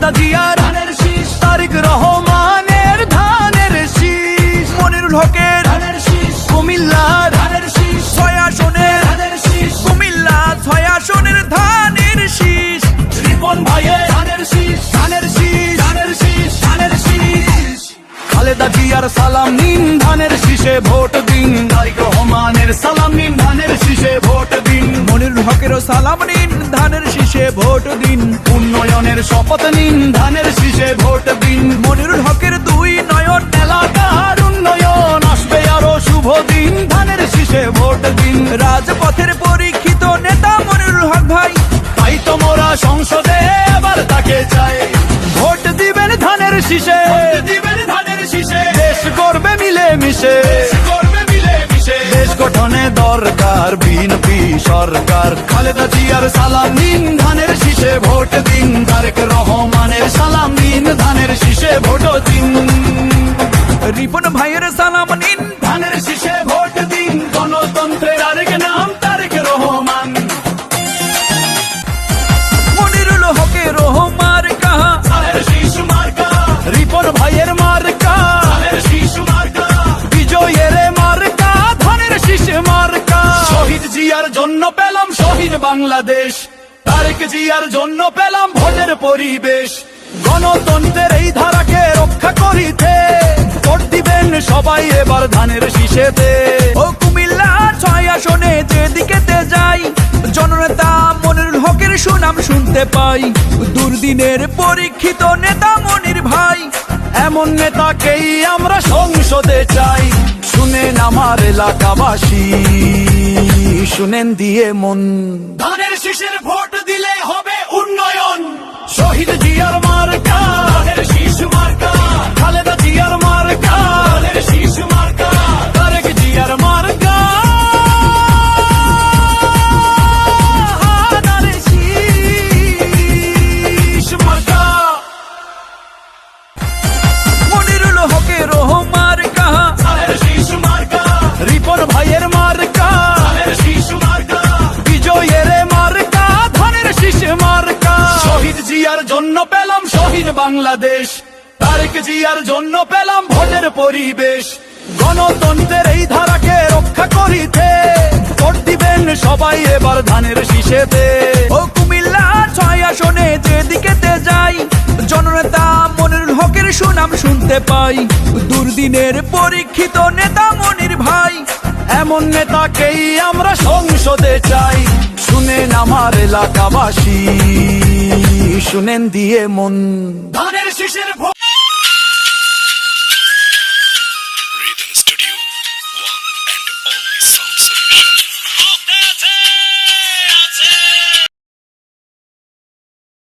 খালেদা জিয়া শীষ তারিক রহমানের ধানের শীষ। মনিরুল হকের ধানের শীষ কুমিল্লা ধানের শীষ। ছয় আসনের ধানের শীষ কুমিল্লা ছয় আসনের ধানের শীষ। রিপন ভাইয়ের ধানের শীষ ধানের শীষ ধানের শীষ ধানের শীষ। খালেদা জিয়ার সালাম নিন ধানের শীষে ভোট দিন। তারিক রহমানের সালাম নিন ধানের শীষে ভোট দিন। মনিরুল হকেরও সালাম নিন ধানের শীষে ভোট দিন। শপথ নিন, ধানের শীষে ভোট দিন। মনিরুল হকের দুই নয়ন এলাকার উন্নয়ন। আসবে আরও শুভ দিন, ধানের শীষে ভোট দিন। রাজপথের পরীক্ষিত নেতা মনিরুল হক ভাই, তাই তো মোরা সংসদে এবার তাকে চাই। ভোট দিবেন ধানের শীষে দিবেন ধানের শীষে। দেশ করবে মিলে মিশে করবে মিলে মিশে দেশ গঠনে দরকার বিএনপি। সরকার। খালেদা জিয়ার সালাম নিন ধানের শীষে ভোট দিন তারেক বাংলাদেশ। তারেক জিয়ার জন্য পেলাম ভোটের পরিবেশ। গণতন্ত্রের এই ধারাকে রক্ষা করিতে ভোট দিবেন সবাই এবার ধানের শীষেতে। ও কুমিল্লা, ছয় আসনে যেদিকেতে যাই, জননেতা মনিরুল হকের সুনাম শুনতে পাই। দুর্দিনের পরীক্ষিত নেতা মনির ভাই, এমন নেতাকেই আমরা সংসদে চাই। শুনেন আমার এলাকাবাসী। শুনেন দিয়ে মন। ধনের শীষের পেলাম শহীদ বাংলাদেশ। তারেক জিয়ার জন্য পেলাম ভোটের পরিবেশ। গণতন্ত্রের এই ধারাকে রক্ষা করিতে ভোট দিবেন সবাই এবার ধানের শীষেতে। ও কুমিল্লা, ছয় আসনে যেদিকেতে যাই, জননেতা মনিরুল হকের সুনাম শুনতে পাই। দুর্দিনের পরীক্ষিত নেতা মনির ভাই, এমন নেতাকেই আমরা সংসদে চাই। শুনেন আমার এলাকাবাসী। শুনেন দিয়ে মন।